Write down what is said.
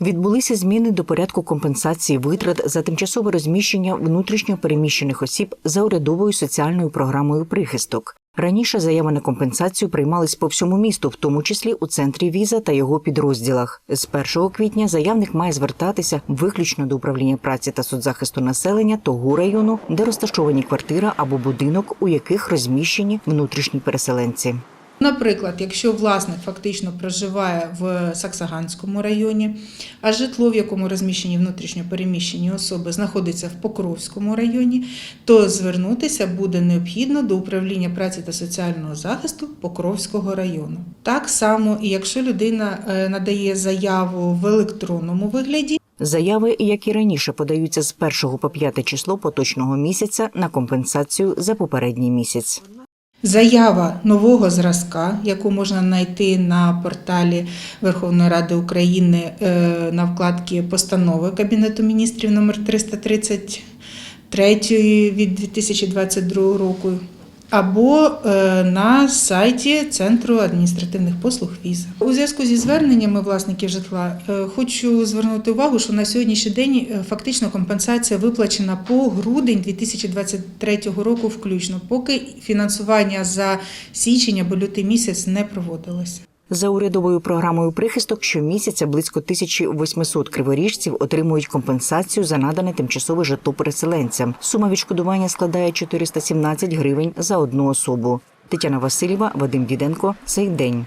Відбулися зміни до порядку компенсації витрат за тимчасове розміщення внутрішньо переміщених осіб за урядовою соціальною програмою прихисток. Раніше заяви на компенсацію приймались по всьому місту, в тому числі у центрі віза та його підрозділах. З 1 квітня заявник має звертатися виключно до управління праці та соцзахисту населення того району, де розташовані квартира або будинок, у яких розміщені внутрішні переселенці. Наприклад, якщо власник фактично проживає в Саксаганському районі, а житло, в якому розміщені внутрішньо переміщені особи, знаходиться в Покровському районі, то звернутися буде необхідно до управління праці та соціального захисту Покровського району. Так само, і якщо людина е, надає заяву в електронному вигляді, Заяви, як і раніше, подаються з 1 по 5 число поточного місяця на компенсацію за попередній місяць. Заява нового зразка, яку можна знайти на порталі Верховної Ради України е, на вкладці постанови Кабінету міністрів номер 333 від 2022 року, або е, на сайті Центру адміністративних послуг віза. У зв'язку зі зверненнями власників житла е, хочу звернути увагу, що на сьогоднішній день е, фактично компенсація виплачена по грудень 2023 року включно, поки фінансування за січень або лютий місяць не проводилося. За урядовою програмою прихисток щомісяця близько 1800 криворіжців отримують компенсацію за надане тимчасове житло переселенцям. Сума відшкодування складає 417 гривень за одну особу. Тетяна Васильєва, Вадим Діденко. Цей день.